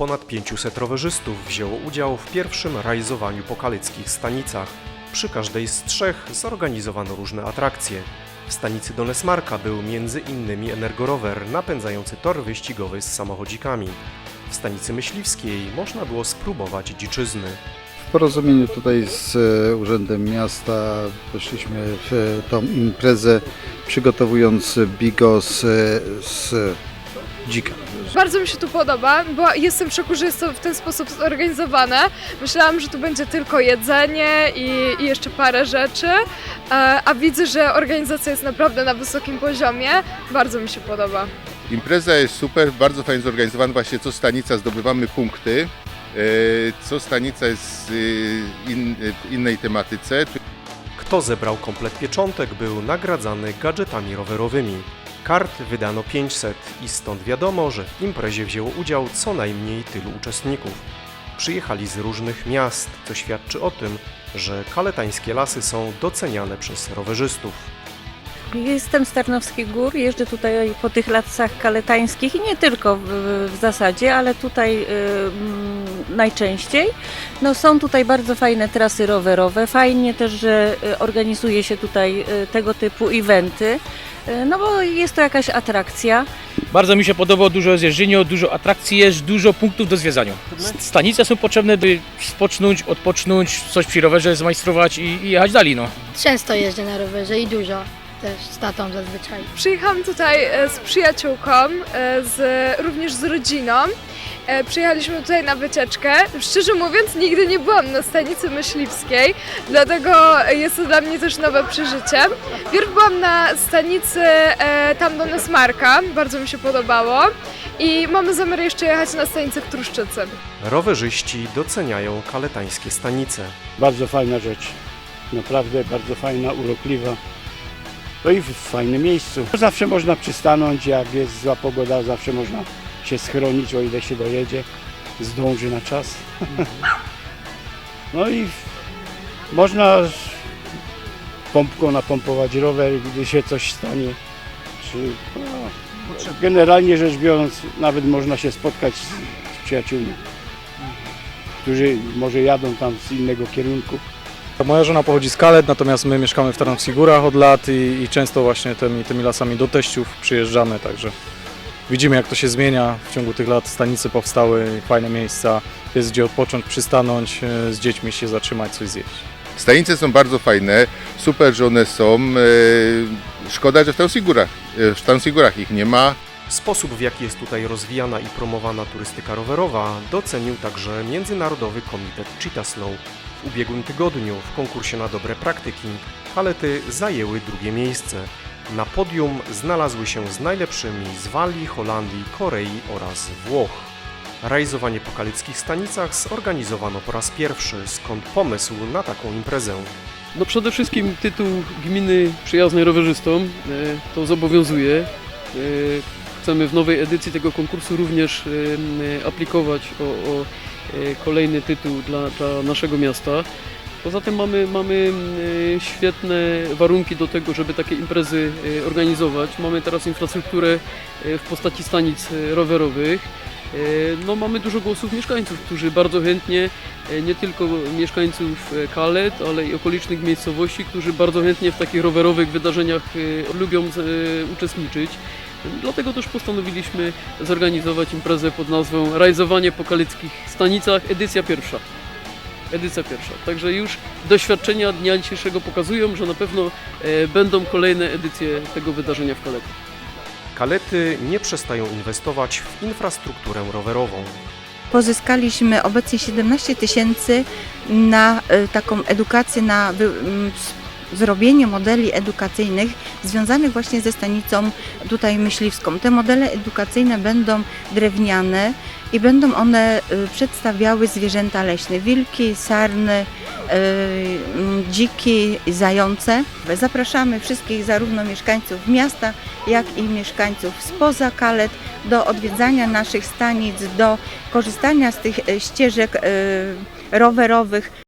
ponad 500 rowerzystów wzięło udział w pierwszym rajzowaniu po kaleckich stanicach. Przy każdej z trzech zorganizowano różne atrakcje. W stanicy Donesmarka był między innymi energorower napędzający tor wyścigowy z samochodzikami. W stanicy myśliwskiej można było spróbować dziczyzny. W porozumieniu tutaj z e, Urzędem Miasta weszliśmy w tą imprezę przygotowując bigos e, z dzika. Bardzo mi się tu podoba, bo jestem w szoku, że jest to w ten sposób zorganizowane. Myślałam, że tu będzie tylko jedzenie i, i jeszcze parę rzeczy, e, a widzę, że organizacja jest naprawdę na wysokim poziomie. Bardzo mi się podoba. Impreza jest super, bardzo fajnie zorganizowana. Właśnie co stanica zdobywamy punkty. E, Co stanica jest z in, w innej tematyce. Kto zebrał komplet pieczątek, był nagradzany gadżetami rowerowymi. Kart wydano 500 i stąd wiadomo, że w imprezie wzięło udział co najmniej tylu uczestników. Przyjechali z różnych miast, co świadczy o tym, że kaletańskie lasy są doceniane przez rowerzystów. Jestem z Tarnowskich Gór, jeżdżę tutaj po tych lasach kaletańskich i nie tylko w, w zasadzie, ale tutaj y, najczęściej. No, są tutaj bardzo fajne trasy rowerowe, fajnie też, że y, organizuje się tutaj y, tego typu eventy, y, no bo jest to jakaś atrakcja. Bardzo mi się podobało, dużo jest jeżdżenia, dużo atrakcji jest, dużo punktów do zwiedzania. Stanice są potrzebne, by spocznąć, odpocznąć, coś przy rowerze zmajstrować i, i jechać dalej. No. Często jeżdżę na rowerze i dużo też z tatą zazwyczaj. Przyjechałam tutaj e, z przyjaciółką, e, z, również z rodziną. E, Przyjechaliśmy tutaj na wycieczkę. Szczerze mówiąc, nigdy nie byłam na stanicy myśliwskiej, dlatego jest to dla mnie też nowe przeżycie. Pierw byłam na stanicy e, tam do Nesmarka, bardzo mi się podobało. I mamy zamiar jeszcze jechać na stanicę w Truszczycy. Rowerzyści doceniają kaletańskie stanice. Bardzo fajna rzecz. Naprawdę bardzo fajna, urokliwa. No i w fajnym miejscu. Zawsze można przystanąć, jak jest zła pogoda, zawsze można się schronić, o ile się dojedzie, zdąży na czas. No i można pompką napompować rower, gdy się coś stanie. Czy, no, generalnie rzecz biorąc, nawet można się spotkać z, z przyjaciółmi, którzy może jadą tam z innego kierunku. Moja żona pochodzi z Kalet, natomiast my mieszkamy w Tarnowskich Górach od lat i, i często właśnie tymi, tymi lasami do teściów przyjeżdżamy, także widzimy jak to się zmienia. W ciągu tych lat stanice powstały, fajne miejsca, jest gdzie odpocząć, przystanąć, e, z dziećmi się zatrzymać, coś zjeść. Stanice są bardzo fajne, super, że one są. E, Szkoda, że w Tarnowskich Górach, e, w ich nie ma. Sposób, w jaki jest tutaj rozwijana i promowana turystyka rowerowa, docenił także Międzynarodowy Komitet Cheetah Slow. W ubiegłym tygodniu w konkursie na dobre praktyki kalety zajęły drugie miejsce. Na podium znalazły się z najlepszymi z Walii, Holandii, Korei oraz Włoch. Rajzowanie po kaleckich stanicach zorganizowano po raz pierwszy, skąd pomysł na taką imprezę. No przede wszystkim tytuł gminy przyjaznej rowerzystom e, to zobowiązuje. E, Chcemy w nowej edycji tego konkursu również e, aplikować o, o kolejny tytuł dla, dla naszego miasta. Poza tym mamy, mamy e, świetne warunki do tego, żeby takie imprezy e, organizować. Mamy teraz infrastrukturę e, w postaci stanic rowerowych. No, mamy dużo głosów mieszkańców, którzy bardzo chętnie nie tylko mieszkańców Kalet, ale i okolicznych miejscowości, którzy bardzo chętnie w takich rowerowych wydarzeniach lubią uczestniczyć. Dlatego też postanowiliśmy zorganizować imprezę pod nazwą Rajzowanie po kaleckich stanicach, edycja pierwsza. Edycja pierwsza. Także już doświadczenia dnia dzisiejszego pokazują, że na pewno e, będą kolejne edycje tego wydarzenia w Kaletach. Kalety nie przestają inwestować w infrastrukturę rowerową. Pozyskaliśmy obecnie 17 tysięcy na e, taką edukację, na zrobienie modeli edukacyjnych związanych właśnie ze stanicą tutaj myśliwską. Te modele edukacyjne będą drewniane i będą one e, przedstawiały zwierzęta leśne, wilki, sarny, e, m, dziki, zające. Zapraszamy wszystkich, zarówno mieszkańców miasta, jak i mieszkańców spoza Kalet do odwiedzania naszych stanic, do korzystania z tych e, ścieżek rowerowych